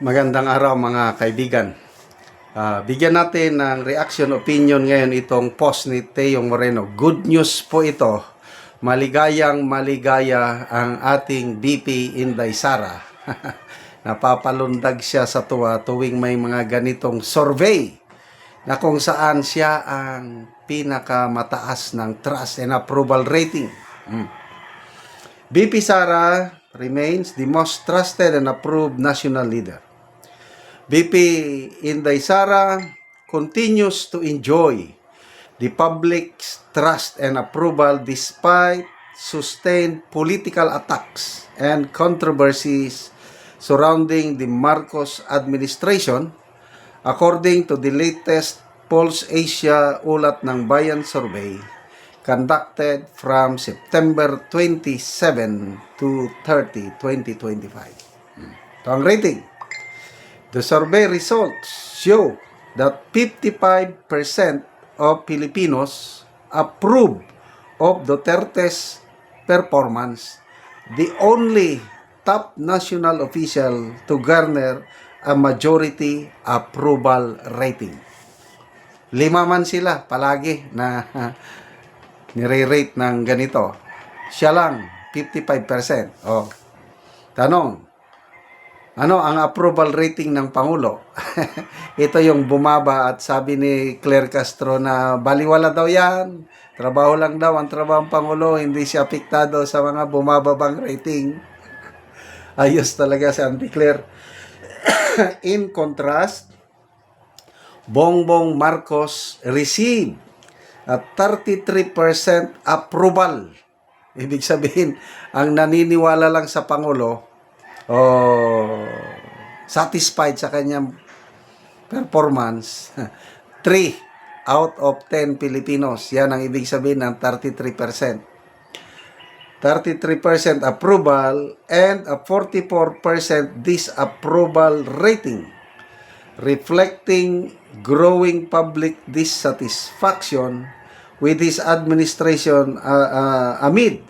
Magandang araw mga kaibigan. Ah, bigyan natin ng reaction opinion ngayon itong post ni Teo Moreno. Good news po ito. Maligayang maligaya ang ating BP Inday Sara. Napapalundag siya sa tuwa tuwing may mga ganitong survey na kung saan siya ang pinakamataas ng trust and approval rating. Mm. BP Sara remains the most trusted and approved national leader. BP Inday Sara continues to enjoy the public's trust and approval despite sustained political attacks and controversies surrounding the Marcos administration according to the latest Pulse Asia Ulat ng Bayan survey conducted from September 27 to 30, 2025. Hmm. Ito ang rating. The survey results show that 55% of Filipinos approve of Duterte's performance, the only top national official to garner a majority approval rating. Lima man sila palagi na nire-rate ng ganito. Siya lang, 55%. Oh. Tanong, ano ang approval rating ng Pangulo? Ito yung bumaba at sabi ni Claire Castro na baliwala daw yan. Trabaho lang daw ang trabaho ng Pangulo, hindi siya apektado sa mga bumababang rating. Ayos talaga si Auntie Claire. In contrast, Bongbong Marcos received at 33% approval. Ibig sabihin, ang naniniwala lang sa Pangulo, oh, satisfied sa kanyang performance, 3 out of 10 Filipinos. Yan ang ibig sabihin ng 33%. 33% approval and a 44% disapproval rating reflecting growing public dissatisfaction with his administration uh, uh, amid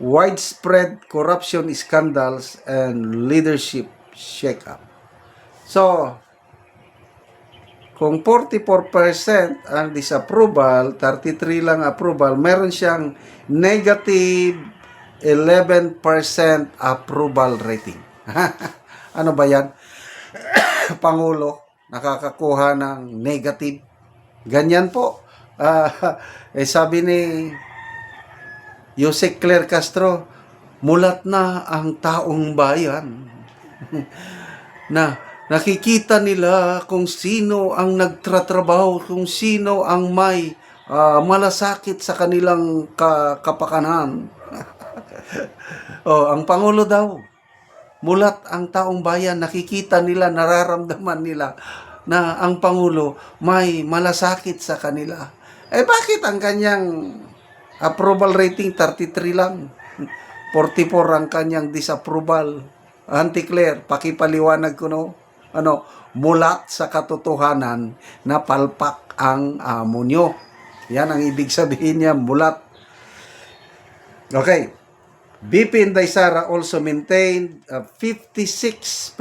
widespread corruption scandals and leadership shakeup. So, kung 44% ang disapproval, 33 lang approval, meron siyang negative 11% approval rating. ano ba yan? Pangulo, nakakakuha ng negative. Ganyan po. Ah, eh sabi ni Jose Claire Castro, mulat na ang taong bayan. na nakikita nila kung sino ang nagtratrabaho, kung sino ang may ah, malasakit sa kanilang ka- kapakanan. oh, ang Pangulo daw, mulat ang taong bayan, nakikita nila, nararamdaman nila na ang Pangulo may malasakit sa kanila. Eh bakit ang kanyang approval rating 33 lang? 44 ang kanyang disapproval. Auntie Claire, pakipaliwanag ko no. Ano, mulat sa katotohanan na palpak ang amo nyo. Yan ang ibig sabihin niya, mulat. Okay. BP Inday Sara also maintained a 56%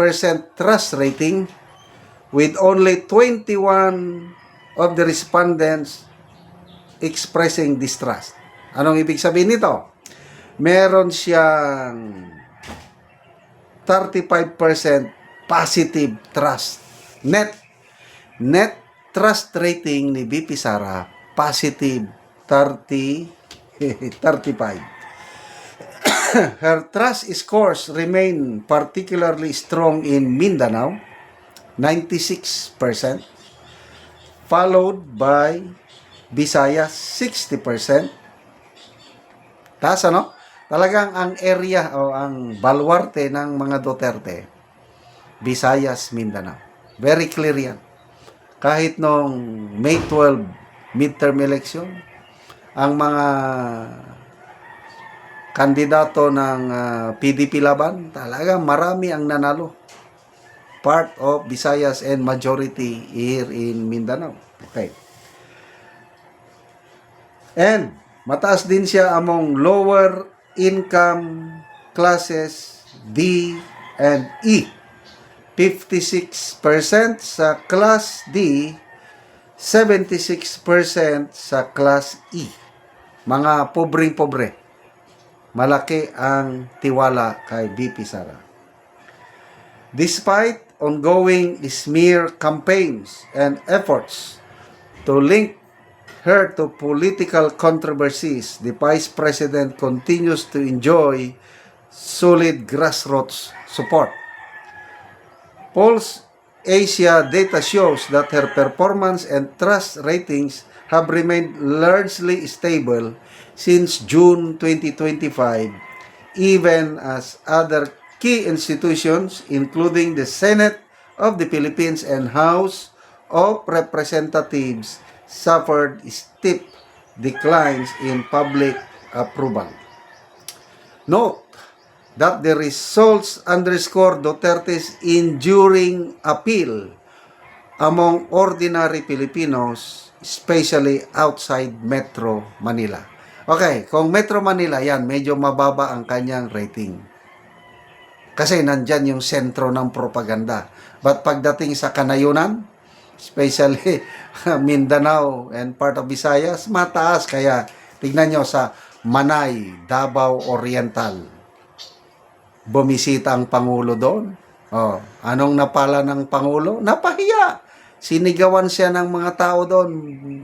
trust rating with only 21 of the respondents expressing distrust. Anong ibig sabihin nito? Meron siyang 35% positive trust. Net net trust rating ni BP Sara positive 30 35. Her trust scores remain particularly strong in Mindanao, 96%, followed by Visayas, 60%. Taas ano? Talagang ang area o ang baluarte ng mga Duterte, Visayas, Mindanao. Very clear yan. Kahit nung May 12 midterm election, ang mga kandidato ng ah, PDP laban, talaga marami ang nanalo. Part of Visayas and majority here in Mindanao. Okay. And mataas din siya among lower income classes D and E. 56% sa Class D, 76% sa Class E. Mga pobreng-pobre. Malaki ang tiwala kay BP Sara. Despite ongoing smear campaigns and efforts to link her to political controversies, the Vice President continues to enjoy solid grassroots support. Polls Asia data shows that her performance and trust ratings have remained largely stable since June 2025, even as other key institutions, including the Senate of the Philippines and House of Representatives, suffered steep declines in public approval. Note that the results underscore Duterte's enduring appeal among ordinary Filipinos, especially outside Metro Manila. Okay, kung Metro Manila, yan, medyo mababa ang kanyang rating. Kasi nandyan yung sentro ng propaganda. But pagdating sa kanayunan, especially Mindanao and part of Visayas, mataas. Kaya tignan nyo sa Manay, Davao Oriental bumisita ang Pangulo doon. Oh, anong napala ng Pangulo? Napahiya. Sinigawan siya ng mga tao doon.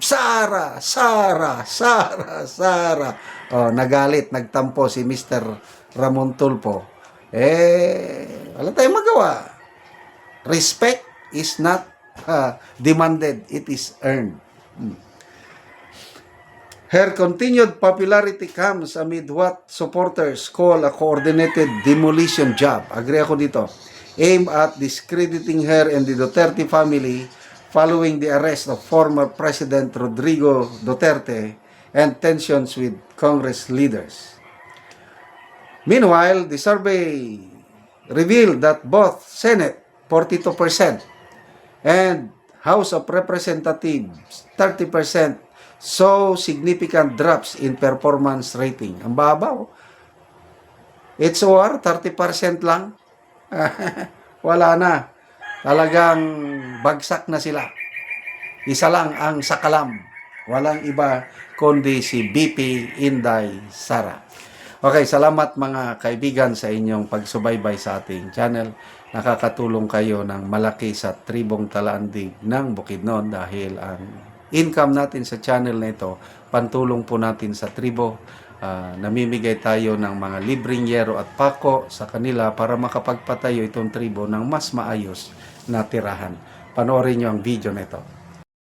Sara, Sara, Sara, Sara. Oh, nagalit, nagtampo si Mr. Ramon Tulpo. Eh, wala tayong magawa. Respect is not uh, demanded, it is earned. Her continued popularity comes amid what supporters call a coordinated demolition job. Agree ako dito. Aimed at discrediting her and the Duterte family following the arrest of former President Rodrigo Duterte and tensions with Congress leaders. Meanwhile, the survey revealed that both Senate 42% and House of Representatives 30% saw significant drops in performance rating. Ang babaw. It's OR, 30% lang. Wala na. Talagang bagsak na sila. Isa lang ang sakalam. Walang iba kundi si BP Inday Sara. Okay, salamat mga kaibigan sa inyong pagsubaybay sa ating channel. Nakakatulong kayo ng malaki sa tribong talaandig ng Bukidnon dahil ang income natin sa channel na ito, pantulong po natin sa tribo. Ah, namimigay tayo ng mga libreng yero at pako sa kanila para makapagpatayo itong tribo ng mas maayos na tirahan. Panoorin nyo ang video na ito.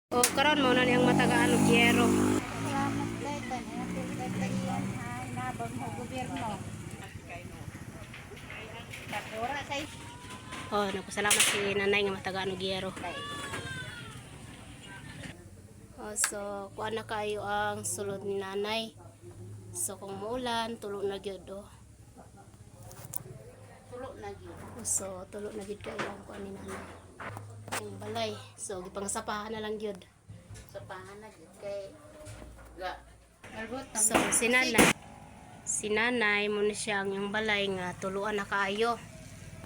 O karon mo na niyang matagaan og yero. Salamat kay tan atin kay tagiyan ay nabang mo gobyerno. Takura kay Oh, nagpasalamat si nanay nga matagaan og yero. Oh, so kuan na kayo ang sulod ni nanay. So kung muulan, tulo na gyud oh. Tulo na gyud. So tulo na gyud kayo ang kuan ni nanay. Ang balay. So gipangsapahan na lang gyud. Sa pangan na gyud kay ga So si nanay si nanay mo na siya ang yung balay nga tuluan na kaayo.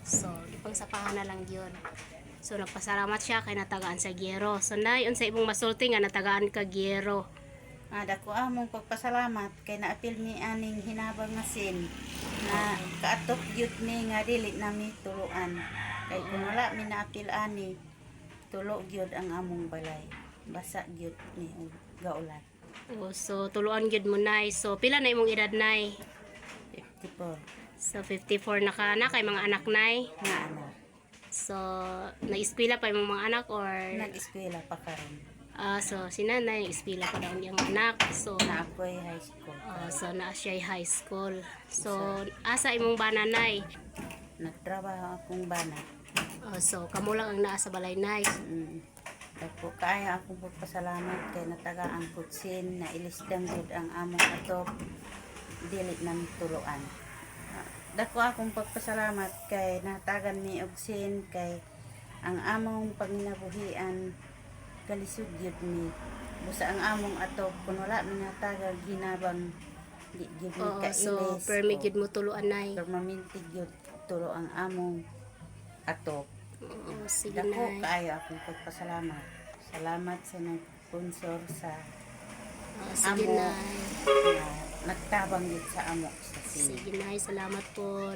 So gipangsapahan na lang gyud. So nagpasalamat siya kay natagaan sa Giero. So nay unsa imong masulti nga natagaan ka Giero. Ah, dako among pagpasalamat kay naapil ni aning hinabang nga sin na kaatok gyud ni nga dili nami tuluan. Kay kung wala mi naapil ani tulo gyud ang among balay. Basa gyud ni gaulan. O, so tuluan gyud mo nay. So pila na imong edad nay? 54 So 54 na ka na kay mga anak nay. nga ano. So na-eskwela pa imong mga anak or Nag-eskwela pa karon. Ah so si nanay nag-eskwela pa daw niyang anak. So Na ako'y high school. ah, so na siya high school. So asa imong bananay? Nagtrabaho akong bana. Oh, so, kamo lang ang naa sa balay nay. Mm. Dako kaya akong pagpasalamat kay natagaan kutsin na ilistang gud ang among atop dili nang tuluan. Ah, Dako akong pagpasalamat kay natagan ni og sin kay ang among panginabuhian kalisod gyud ni busa ang among atop kun wala mi natagag ginabang di gyud Oo, kailis. so, permi gyud mo tuluan nay. permanente gyud tulo ang among atop Oh, sige Dako nay. kaayo akong pagpasalamat. Salamat sa nag-sponsor sa sige amo nay. na nagtabang gid sa amo sa sini. Sige nay, salamat po.